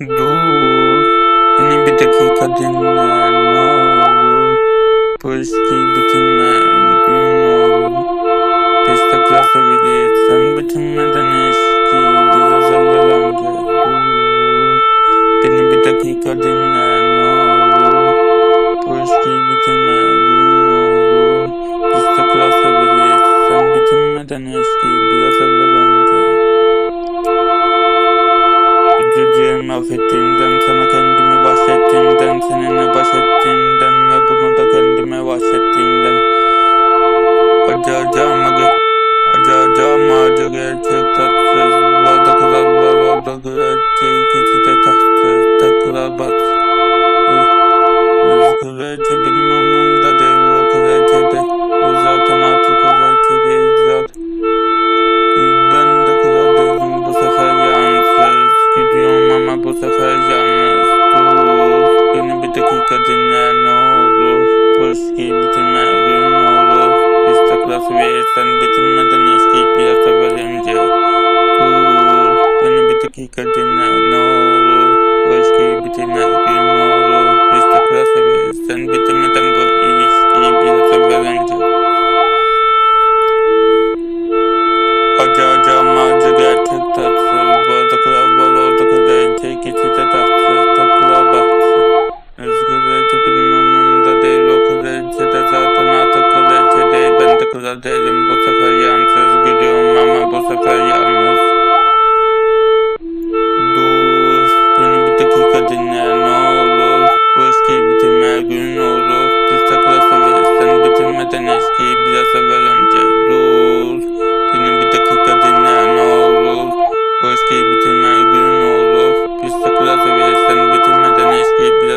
Dur. Beni bir dakika dinle ne olur. Bu ilişkiyi bitirme gün olur. Desteklerse bile sen bitirmeden ilişkiyi biraz evvel önce dur. Beni bir dakika dinle ne olur. Bu ilişkiyi bitirme gün olur. Desteklerse bile sen bitirmeden ilişkiyi biraz evvel dilerim affettiğimden, sana kendimi bahsettiğimden, seninle bahsettiğimden ve bunu da kendime bahsettiğimden. Acı acı ama acı acı ama acı gerçek tatsız. Burada kral var, orada gerçek yalnız Dur beni bir dakika dinle ne olur. Bu ilişkiyi bitirme gün olur İstaklası verirsen bitirmeden ilişkiyi biraz evvel önce Dur beni bir dakika dinle ne olur. Bu ilişkiyi bitirme gün olur İstaklası verirsen bitirmeden bu ilişkiyi biraz evvel önce Acı acı ama acı gerçek tatsız Bu arada kral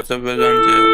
sefer önce.